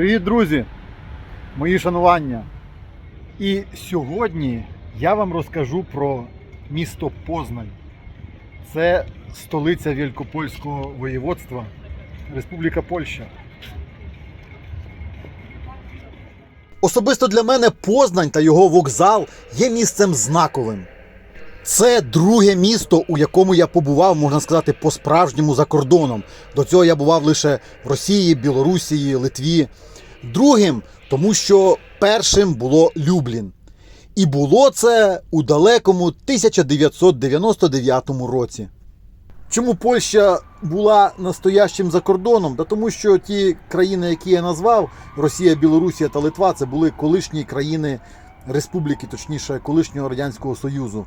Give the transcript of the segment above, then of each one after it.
Привіт, друзі! Мої шанування. І сьогодні я вам розкажу про місто Познань. Це столиця Великопольського воєводства, Республіка Польща. Особисто для мене Познань та його вокзал є місцем знаковим. Це друге місто, у якому я побував, можна сказати, по-справжньому за кордоном. До цього я бував лише в Росії, Білорусі, Литві. Другим, тому що першим було Люблін. І було це у далекому 1999 році. Чому Польща була настоящим закордоном? Да тому що ті країни, які я назвав, Росія, Білорусія та Литва, це були колишні країни республіки, точніше, колишнього Радянського Союзу.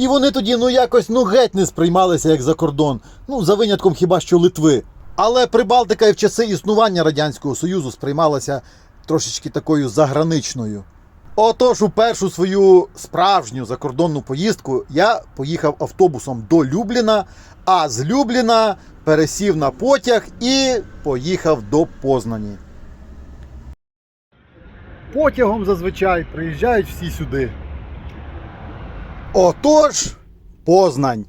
І вони тоді ну якось ну геть не сприймалися як за кордон. Ну, за винятком хіба що Литви. Але Прибалтика і в часи існування Радянського Союзу сприймалася трошечки такою заграничною. Отож, у першу свою справжню закордонну поїздку я поїхав автобусом до Любліна, а з Любліна пересів на потяг і поїхав до Познані. Потягом зазвичай приїжджають всі сюди. Отож, Познань.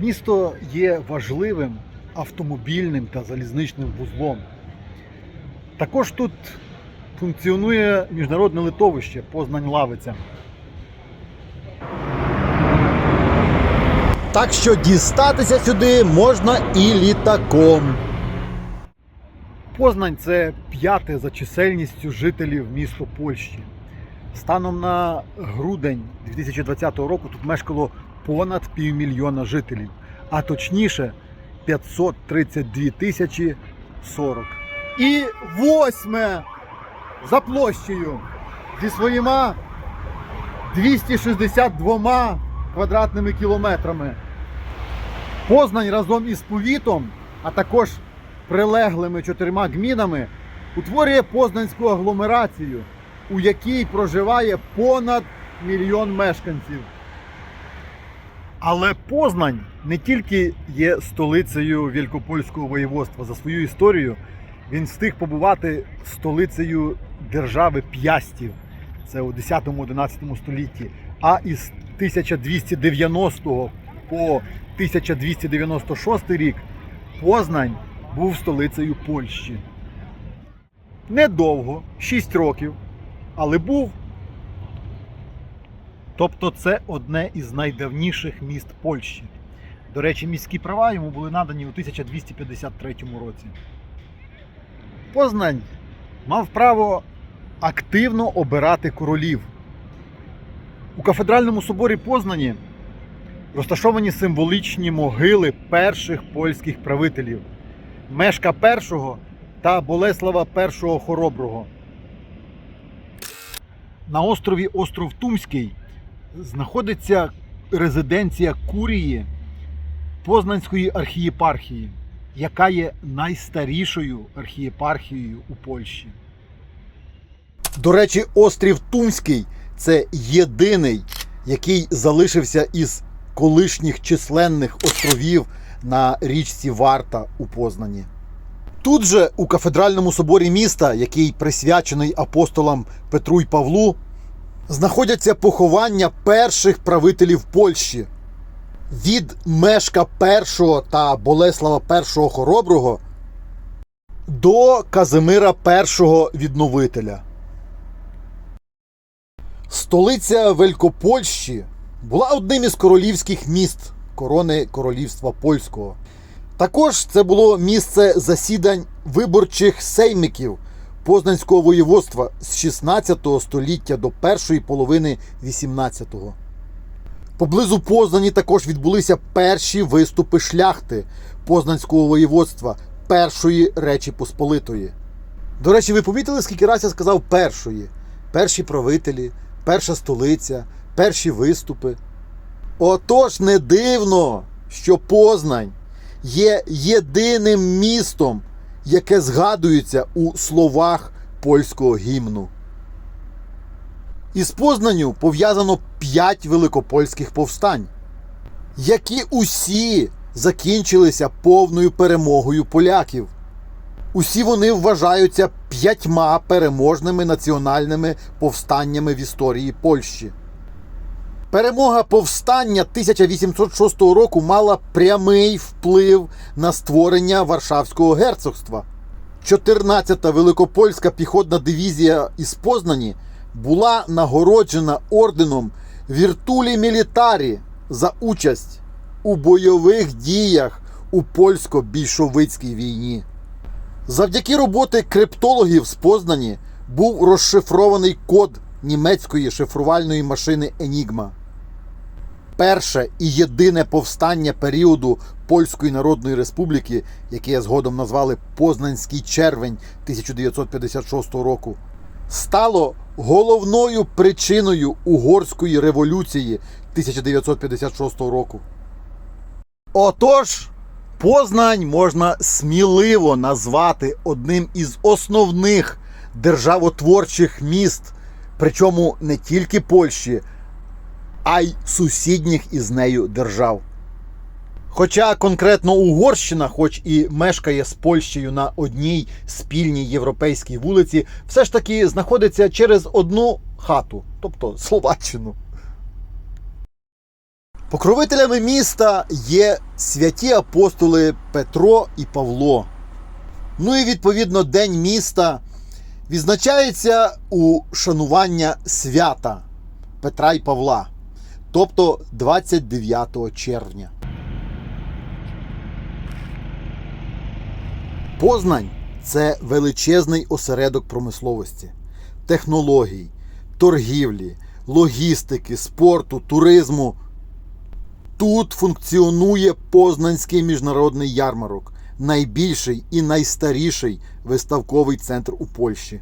Місто є важливим автомобільним та залізничним вузлом. Також тут функціонує міжнародне литовище Познань Лавиця. Так що дістатися сюди можна і літаком. Познань це п'яте за чисельністю жителів місто Польщі. Станом на грудень 2020 року тут мешкало понад півмільйона жителів, а точніше 532 тисячі 40. І восьме за площею зі своїми 262 квадратними кілометрами. Познань разом із повітом, а також прилеглими чотирма гмінами утворює Познанську агломерацію, у якій проживає понад мільйон мешканців. Але Познань не тільки є столицею Великопольського воєводства. За свою історію він встиг побувати столицею держави П'ястів. Це у 10-11 столітті. А із 1290 по 1296 рік Познань був столицею Польщі. Недовго, 6 років, але був. Тобто це одне із найдавніших міст Польщі. До речі, міські права йому були надані у 1253 році. Познань мав право активно обирати королів. У кафедральному соборі Познані розташовані символічні могили перших польських правителів Мешка І та Болеслава І Хороброго. На острові Остров Тумський знаходиться резиденція Курії Познанської архієпархії, яка є найстарішою архієпархією у Польщі. До речі, острів Тумський це єдиний, який залишився із колишніх численних островів на річці Варта у Познані. Тут же у кафедральному соборі міста, який присвячений апостолам Петру й Павлу, знаходяться поховання перших правителів Польщі від Мешка І та Болеслава І Хороброго до Казимира І відновителя. Столиця Великопольщі була одним із королівських міст корони королівства польського. Також це було місце засідань виборчих сеймиків Познанського воєводства з 16 століття до першої половини 18-го. Поблизу Познані також відбулися перші виступи шляхти Познанського воєводства Першої Речі Посполитої. До речі, ви помітили, скільки раз я сказав першої? Перші правителі, перша столиця, перші виступи. Отож, не дивно, що Познань є єдиним містом, яке згадується у словах польського гімну. Із Познанню пов'язано п'ять великопольських повстань, які усі закінчилися повною перемогою поляків. Усі вони вважаються п'ятьма переможними національними повстаннями в історії Польщі. Перемога повстання 1806 року мала прямий вплив на створення Варшавського герцогства. 14-та Великопольська піхотна дивізія із Познані була нагороджена орденом Віртулі Мілітарі за участь у бойових діях у польсько-більшовицькій війні. Завдяки роботи криптологів з Познані був розшифрований код німецької шифрувальної машини Енігма. Перше і єдине повстання періоду Польської Народної Республіки, яке згодом назвали Познанський червень 1956 року, стало головною причиною угорської революції 1956 року. Отож, Познань можна сміливо назвати одним із основних державотворчих міст, причому не тільки Польщі, а й сусідніх із нею держав. Хоча конкретно Угорщина, хоч і мешкає з Польщею на одній спільній європейській вулиці, все ж таки знаходиться через одну хату, тобто Словаччину. Покровителями міста є святі апостоли Петро і Павло. Ну і відповідно День міста відзначається у шанування свята Петра і Павла, тобто 29 червня. Познань це величезний осередок промисловості, технологій, торгівлі, логістики, спорту, туризму. Тут функціонує Познанський міжнародний ярмарок, найбільший і найстаріший виставковий центр у Польщі.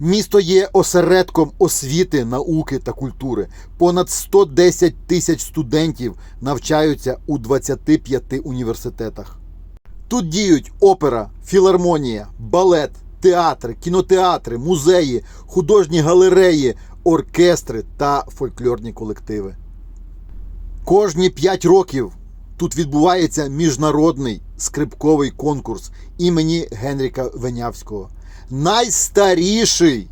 Місто є осередком освіти, науки та культури. Понад 110 тисяч студентів навчаються у 25 університетах. Тут діють опера, філармонія, балет, театри, кінотеатри, музеї, художні галереї, оркестри та фольклорні колективи. Кожні 5 років тут відбувається міжнародний скрипковий конкурс імені Генріка Венявського. Найстаріший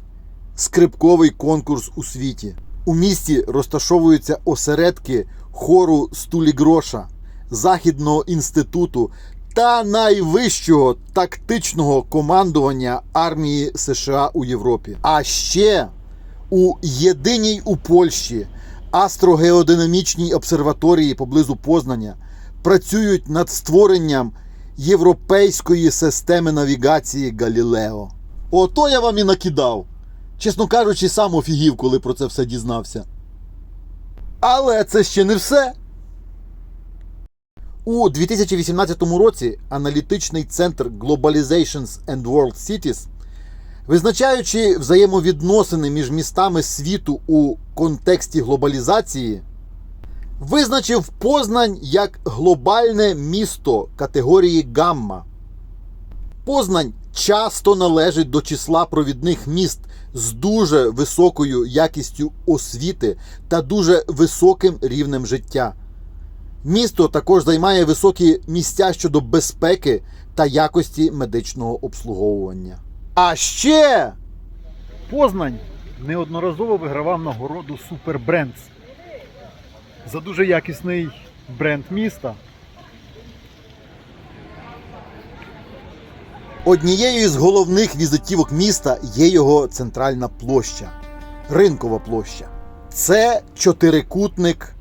скрипковий конкурс у світі. У місті розташовуються осередки хору Стулі Гроша, Західного інституту та найвищого тактичного командування армії США у Європі. А ще у єдиній у Польщі астрогеодинамічній обсерваторії поблизу Познання працюють над створенням європейської системи навігації Галілео. Ото я вам і накидав. Чесно кажучи, сам офігів, коли про це все дізнався. Але це ще не все. У 2018 році аналітичний центр Globalizations and World Cities, визначаючи взаємовідносини між містами світу у контексті глобалізації, визначив Познань як глобальне місто категорії Гамма. Познань часто належить до числа провідних міст з дуже високою якістю освіти та дуже високим рівнем життя. Місто також займає високі місця щодо безпеки та якості медичного обслуговування. А ще Познань неодноразово вигравав нагороду Brands за дуже якісний бренд міста. Однією з головних візитівок міста є його центральна площа ринкова площа. Це чотирикутник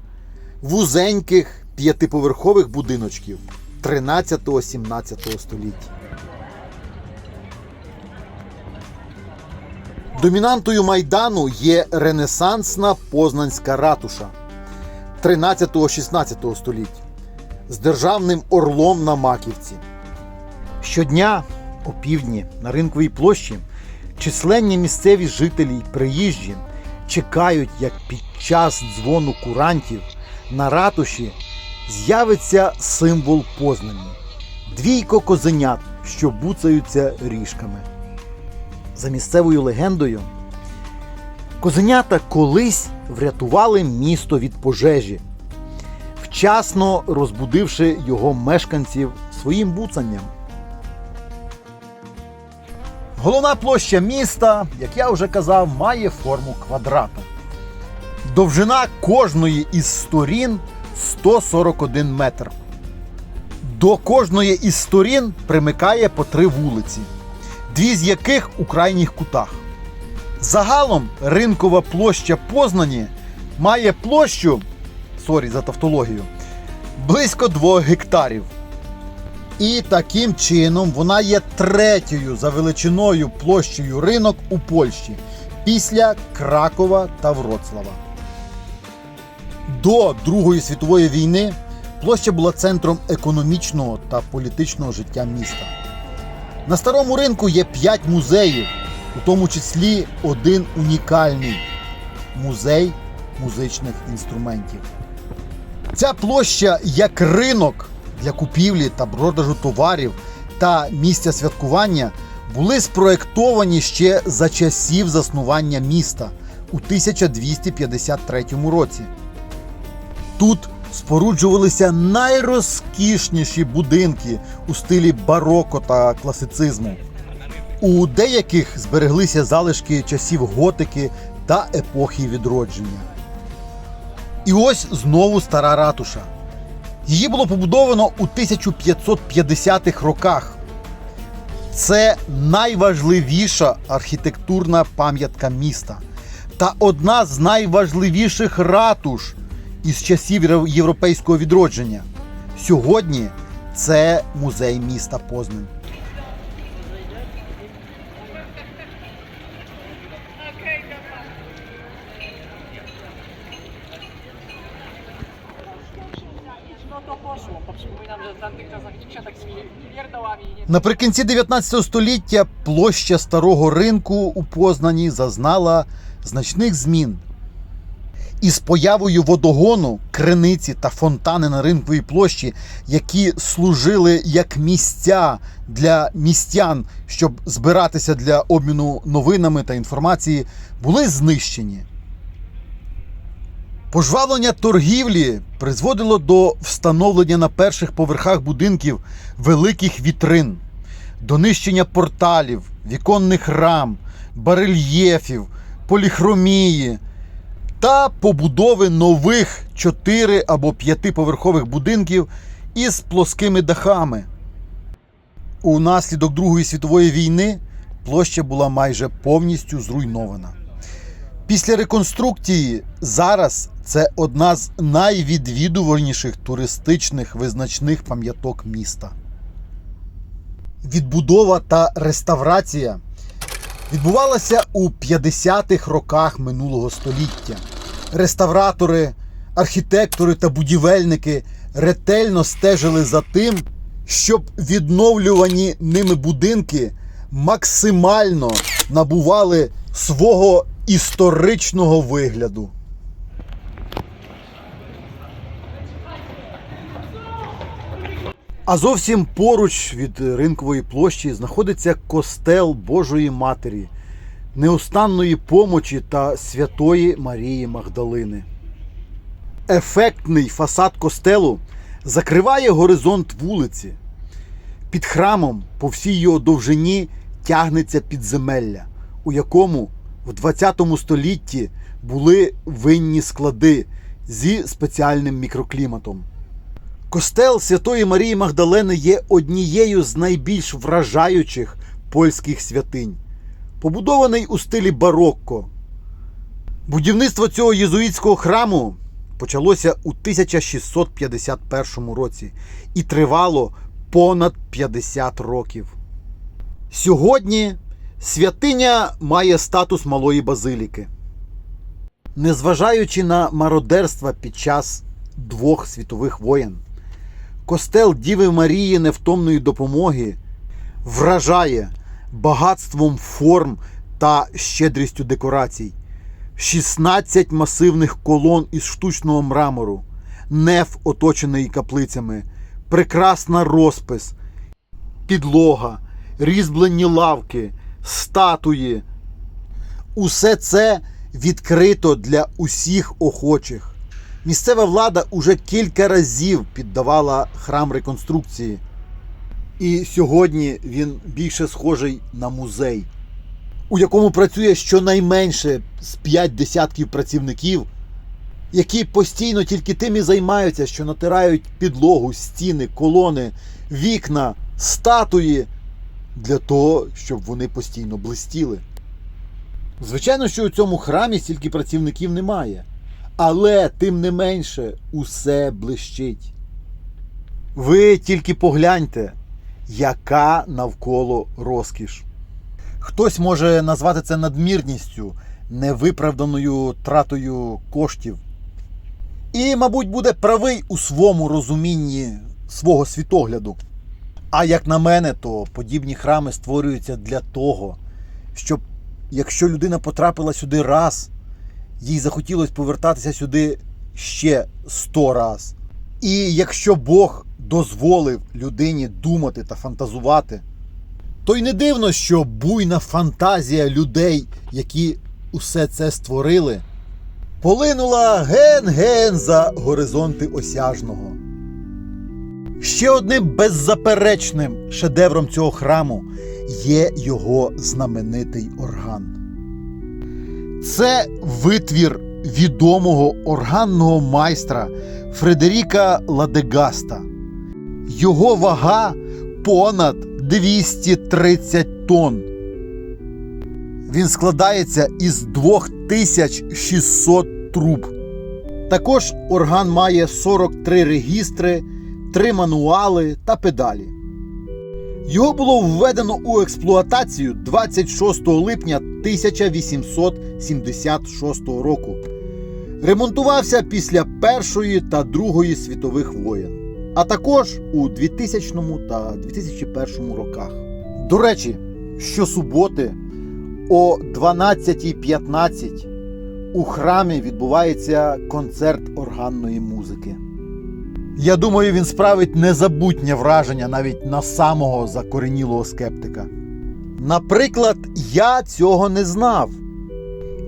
вузеньких п'ятиповерхових будиночків 13-17 століття. Домінантою майдану є ренесансна познанська ратуша 13-16 століття з державним орлом на маківці. Щодня опівдні на ринковій площі численні місцеві жителі й приїжджі чекають, як під час дзвону курантів на ратуші з'явиться символ Познані двійко козенят, що буцаються ріжками. За місцевою легендою, козенята колись врятували місто від пожежі, вчасно розбудивши його мешканців своїм буцанням. Головна площа міста, як я вже казав, має форму квадрата. Довжина кожної із сторін 141 метр. До кожної із сторін примикає по три вулиці, дві з яких у крайніх кутах. Загалом ринкова площа Познані має площу, сорі за тавтологію, близько 2 гектарів. І таким чином вона є третьою за величиною площею ринок у Польщі після Кракова та Вроцлава. До Другої світової війни площа була центром економічного та політичного життя міста. На старому ринку є 5 музеїв, у тому числі один унікальний музей музичних інструментів. Ця площа як ринок для купівлі та продажу товарів та місця святкування були спроектовані ще за часів заснування міста у 1253 році. Тут споруджувалися найрозкішніші будинки у стилі бароко та класицизму. У деяких збереглися залишки часів готики та епохи відродження. І ось знову стара ратуша. Її було побудовано у 1550-х роках. Це найважливіша архітектурна пам'ятка міста та одна з найважливіших ратуш із часів європейського відродження. Сьогодні це музей міста Познань. Наприкінці 19 століття площа старого ринку у Познані зазнала значних змін. Із появою водогону, криниці та фонтани на ринковій площі, які служили як місця для містян, щоб збиратися для обміну новинами та інформації, були знищені. Пожвавлення торгівлі призводило до встановлення на перших поверхах будинків великих вітрин, до нищення порталів, віконних рам, барельєфів, поліхромії та побудови нових 4 або 5-поверхових будинків із плоскими дахами. Унаслідок Другої світової війни площа була майже повністю зруйнована. Після реконструкції зараз це одна з найвідвідуваніших туристичних визначних пам'яток міста. Відбудова та реставрація відбувалася у 50-х роках минулого століття. Реставратори, архітектори та будівельники ретельно стежили за тим, щоб відновлювані ними будинки максимально набували свого історичного вигляду. А зовсім поруч від ринкової площі знаходиться костел Божої Матері, неустанної помочі та святої Марії Магдалини. Ефектний фасад костелу закриває горизонт вулиці. Під храмом по всій його довжині тягнеться підземелля, у якому в 20 столітті були винні склади зі спеціальним мікрокліматом. Костел Святої Марії Магдалени є однією з найбільш вражаючих польських святинь, побудований у стилі барокко. Будівництво цього єзуїтського храму почалося у 1651 році і тривало понад 50 років. Сьогодні святиня має статус малої базиліки. Незважаючи на мародерства під час двох світових воєн, костел Діви Марії невтомної допомоги вражає багатством форм та щедрістю декорацій. 16 масивних колон із штучного мрамору, неф, оточений каплицями, прекрасна розпис, підлога, різьблені лавки, статуї. Усе це відкрито для усіх охочих. Місцева влада уже кілька разів піддавала храм реконструкції. І сьогодні він більше схожий на музей, у якому працює щонайменше з 5 десятків працівників, які постійно тільки тим і займаються, що натирають підлогу, стіни, колони, вікна, статуї для того, щоб вони постійно блистіли. Звичайно, що у цьому храмі стільки працівників немає, але тим не менше усе блищить. Ви тільки погляньте, яка навколо розкіш. Хтось може назвати це надмірністю, невиправданою тратою коштів. І, мабуть, буде правий у своєму розумінні свого світогляду. А як на мене, то подібні храми створюються для того, щоб якщо людина потрапила сюди раз, їй захотілося повертатися сюди ще сто раз. І якщо Бог дозволив людині думати та фантазувати, то й не дивно, що буйна фантазія людей, які усе це створили, полинула ген-ген за горизонти осяжного. Ще одним беззаперечним шедевром цього храму є його знаменитий орган. Це витвір відомого органного майстра Фредеріка Ладегаста. Його вага понад 230 тонн. Він складається із 2600 труб. Також орган має 43 регістри, 3 мануали та педалі. Його було введено у експлуатацію 26 липня 1876 року. Ремонтувався після Першої та Другої світових воєн, а також у 2000 та 2001 роках. До речі, щосуботи о 12.15 у храмі відбувається концерт органної музики. Я думаю, він справить незабутнє враження навіть на самого закоренілого скептика. Наприклад, я цього не знав.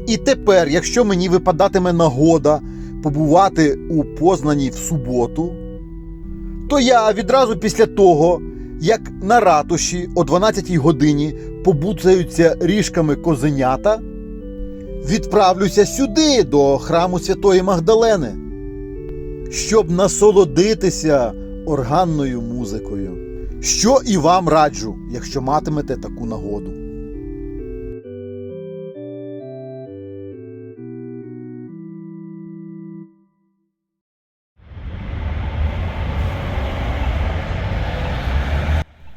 І тепер, якщо мені випадатиме нагода побувати у Познані в суботу, то я відразу після того, як на ратуші о 12 годині побуцаються ріжками козенята, відправлюся сюди, до храму Святої Магдалени, щоб насолодитися органною музикою. Що і вам раджу, якщо матимете таку нагоду.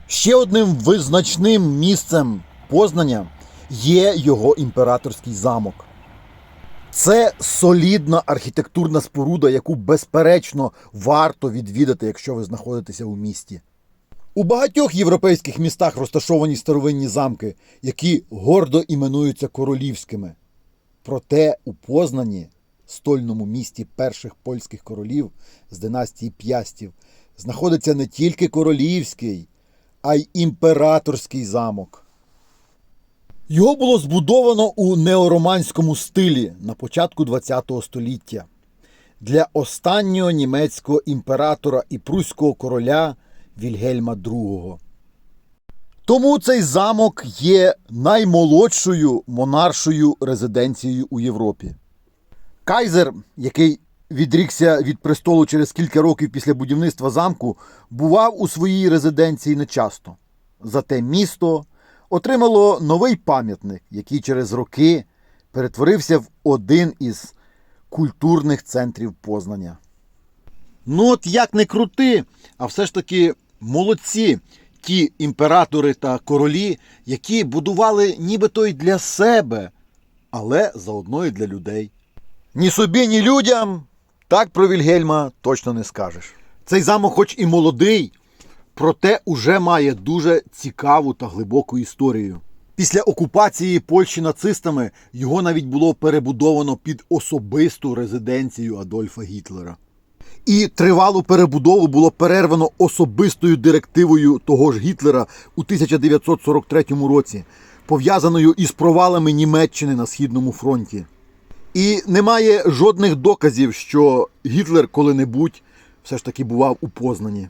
Ще одним визначним місцем Познання є його імператорський замок. Це солідна архітектурна споруда, яку безперечно варто відвідати, якщо ви знаходитеся у місті. У багатьох європейських містах розташовані старовинні замки, які гордо іменуються королівськими. Проте у Познані, стольному місті перших польських королів з династії П'ястів, знаходиться не тільки королівський, а й імператорський замок. Його було збудовано у неороманському стилі на початку ХХ століття для останнього німецького імператора і пруського короля Вільгельма II. Тому цей замок є наймолодшою монаршою резиденцією у Європі. Кайзер, який відрікся від престолу через кілька років після будівництва замку, бував у своїй резиденції нечасто. Зате місто отримало новий пам'ятник, який через роки перетворився в один із культурних центрів Познання. Ну, от як не крути, а все ж таки молодці ті імператори та королі, які будували нібито й для себе, але заодно і для людей. Ні собі, ні людям так про Вільгельма точно не скажеш. Цей замок, хоч і молодий, проте уже має дуже цікаву та глибоку історію. Після окупації Польщі нацистами його навіть було перебудовано під особисту резиденцію Адольфа Гітлера. І тривалу перебудову було перервано особистою директивою того ж Гітлера у 1943 році, пов'язаною із провалами Німеччини на Східному фронті. І немає жодних доказів, що Гітлер коли-небудь все ж таки бував у Познані.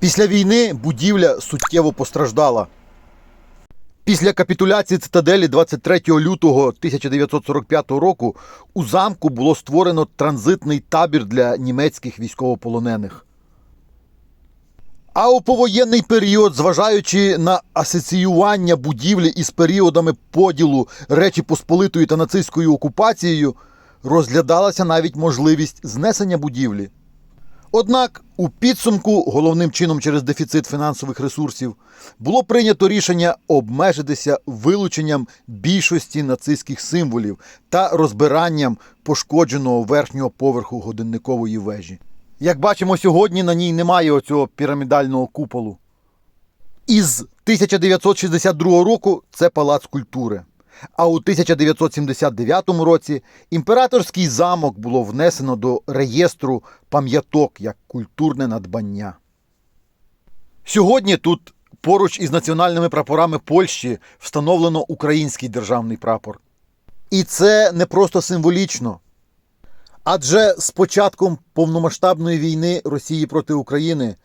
Після війни будівля суттєво постраждала. Після капітуляції цитаделі 23 лютого 1945 року у замку було створено транзитний табір для німецьких військовополонених. А у повоєнний період, зважаючи на асоціювання будівлі із періодами поділу Речі Посполитої та нацистською окупацією, розглядалася навіть можливість знесення будівлі. Однак у підсумку, головним чином через дефіцит фінансових ресурсів, було прийнято рішення обмежитися вилученням більшості нацистських символів та розбиранням пошкодженого верхнього поверху годинникової вежі. Як бачимо сьогодні, на ній немає оцього пірамідального куполу. Із 1962 року це палац культури. А у 1979 році імператорський замок було внесено до реєстру пам'яток як культурне надбання. Сьогодні тут поруч із національними прапорами Польщі встановлено український державний прапор. І це не просто символічно. Адже з початком повномасштабної війни Росії проти України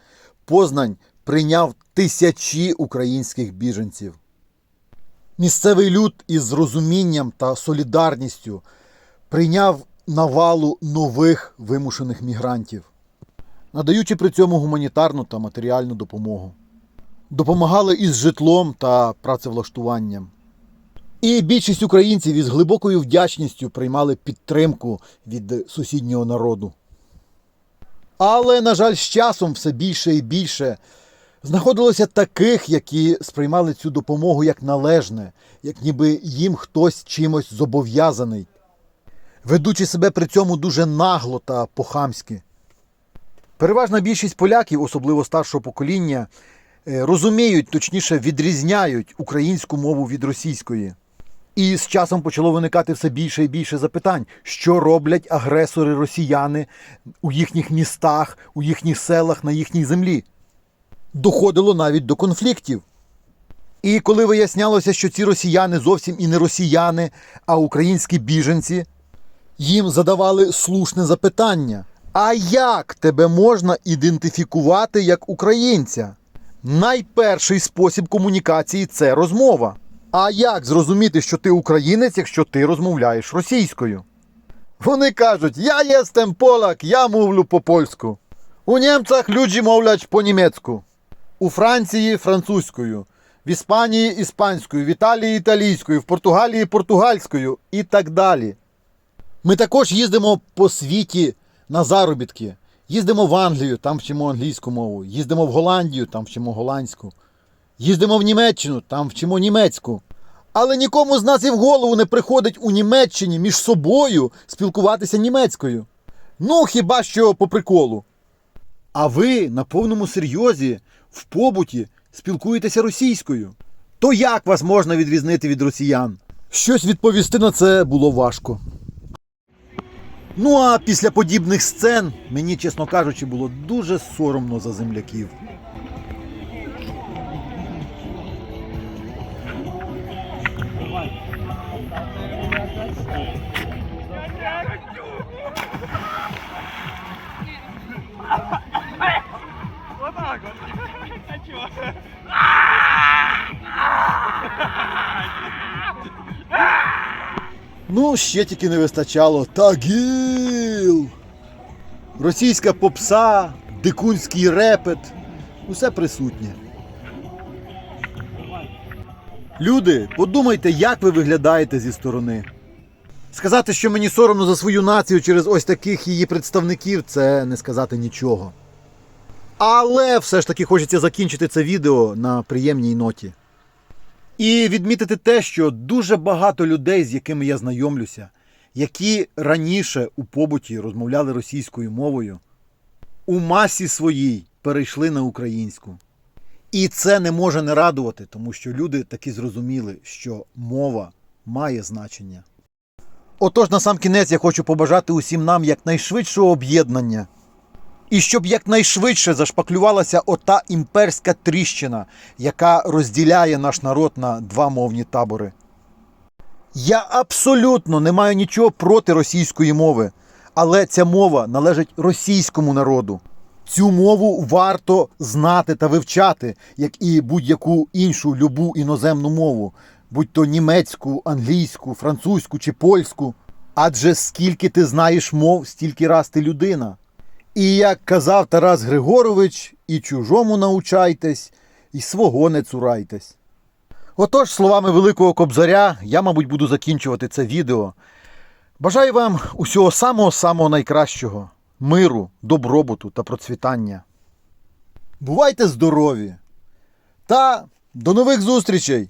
Познань прийняв тисячі українських біженців. Місцевий люд із розумінням та солідарністю прийняв навалу нових вимушених мігрантів, надаючи при цьому гуманітарну та матеріальну допомогу. Допомагали із житлом та працевлаштуванням. І більшість українців із глибокою вдячністю приймали підтримку від сусіднього народу. Але, на жаль, з часом все більше і більше знаходилося таких, які сприймали цю допомогу як належне, як ніби їм хтось чимось зобов'язаний, ведучи себе при цьому дуже нагло та по-хамськи. Переважна більшість поляків, особливо старшого покоління, е, розуміють, точніше відрізняють українську мову від російської. І з часом почало виникати все більше і більше запитань, що роблять агресори росіяни у їхніх містах, у їхніх селах, на їхній землі. Доходило навіть до конфліктів. І коли вияснялося, що ці росіяни зовсім і не росіяни, а українські біженці, їм задавали слушне запитання: а як тебе можна ідентифікувати як українця? Найперший спосіб комунікації це розмова. А як зрозуміти, що ти українець, якщо ти розмовляєш російською? Вони кажуть: Я єстем полак, я мовлю по-польську. У німцях люди мовлять по-німецьку. У Франції французькою, в Іспанії іспанською, в Італії італійською, в Португалії португальською і так далі. Ми також їздимо по світі на заробітки. Їздимо в Англію, там вчимо англійську мову. Їздимо в Голландію, там вчимо голландську. Їздимо в Німеччину, там вчимо німецьку. Але нікому з нас і в голову не приходить у Німеччині між собою спілкуватися німецькою. Ну, хіба що по приколу. А ви на повному серйозі в побуті спілкуєтеся російською. То як вас можна відрізнити від росіян? Щось відповісти на це було важко. Ну а після подібних сцен мені, чесно кажучи, було дуже соромно за земляків. Ну, ще тільки не вистачало тагіл. Російська попса, дикунський репет. Усе присутнє. Люди, подумайте, як ви виглядаєте зі сторони. Сказати, що мені соромно за свою націю через ось таких її представників, це не сказати нічого. Але все ж таки хочеться закінчити це відео на приємній ноті. І відмітити те, що дуже багато людей, з якими я знайомлюся, які раніше у побуті розмовляли російською мовою, у масі своїй перейшли на українську. І це не може не радувати, тому що люди таки зрозуміли, що мова має значення. Отож, на сам кінець я хочу побажати усім нам якнайшвидшого об'єднання. І щоб якнайшвидше зашпаклювалася ота імперська тріщина, яка розділяє наш народ на два мовні табори. Я абсолютно не маю нічого проти російської мови, але ця мова належить російському народу. Цю мову варто знати та вивчати, як і будь-яку іншу любу іноземну мову, будь то німецьку, англійську, французьку чи польську. Адже скільки ти знаєш мов, стільки раз ти людина. І як казав Тарас Григорович, і чужому научайтесь, і свого не цурайтесь. Отож, словами Великого Кобзаря, я, мабуть, буду закінчувати це відео. Бажаю вам усього самого-самого найкращого, миру, добробуту та процвітання. Бувайте здорові! Та до нових зустрічей!